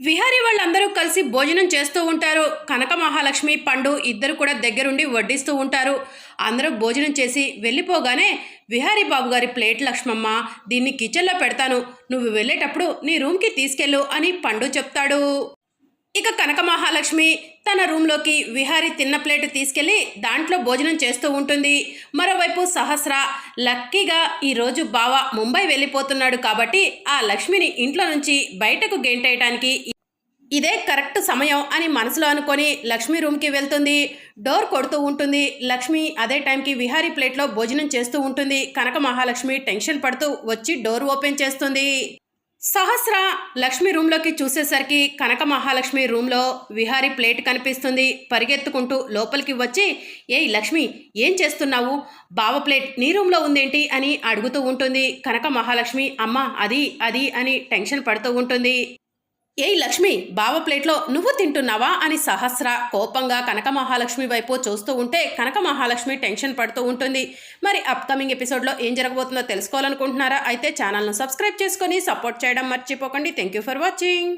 విహారీ వాళ్ళందరూ కలిసి భోజనం చేస్తూ ఉంటారు. కనక మహాలక్ష్మి పండు ఇద్దరు కూడా దగ్గరుండి వడ్డిస్తూ ఉంటారు. అందరూ భోజనం చేసి వెళ్ళిపోగానే విహారీ బాబు గారి ప్లేట్ లక్ష్మమ్మ దీన్ని కిచెన్లో పెడతాను. నువ్వు వెళ్ళేటప్పుడు నీ రూమ్కి తీసుకెళ్ళు అని పండు చెప్తాడు. ఇక కనక మహాలక్ష్మి తన రూమ్లోకి విహారీ తిన్న ప్లేట్ తీసుకెళ్ళి దాంట్లో భోజనం చేస్తూ ఉంటుంది. మరోవైపు సహస్ర లక్కీగా ఈరోజు బావ ముంబై వెళ్ళిపోతున్నాడు కాబట్టి ఆ లక్ష్మిని ఇంట్లో నుంచి బయటకు గెంటేయటానికి ఇదే కరెక్ట్ సమయం అని మనసులో అనుకొని లక్ష్మి రూమ్కి వెళ్తుంది. డోర్ కొడుతూ ఉంటుంది. లక్ష్మి అదే టైంకి విహారీ ప్లేట్లో భోజనం చేస్తూ ఉంటుంది. కనక మహాలక్ష్మి టెన్షన్ పడుతూ వచ్చి డోర్ ఓపెన్ చేస్తుంది. సహస్ర లక్ష్మి రూమ్లోకి చూసేసరికి కనక మహాలక్ష్మి రూమ్లో విహారీ ప్లేట్ కనిపిస్తుంది. పరిగెత్తుకుంటూ లోపలికి వచ్చి ఏయ్ లక్ష్మి ఏం చేస్తున్నావు? బావ ప్లేట్ నీ రూమ్లో ఉందేంటి? అని అడుగుతూ ఉంటుంది. కనక మహాలక్ష్మి అమ్మ అది అది అని టెన్షన్ పడుతూ ఉంటుంది. ఏయ్ లక్ష్మి బావ ప్లేట్లో నువ్వు తింటున్నావా? అని సహస్ర కోపంగా కనక మహాలక్ష్మి వైపు చూస్తూ ఉంటే కనక మహాలక్ష్మి టెన్షన్ పడుతూ ఉంటుంది. మరి అప్కమింగ్ ఎపిసోడ్లో ఏం జరగబోతుందో తెలుసుకోవాలనుకుంటున్నారా? అయితే ఛానల్ను సబ్స్క్రైబ్ చేసుకొని సపోర్ట్ చేయడం మర్చిపోకండి. Thank you for watching.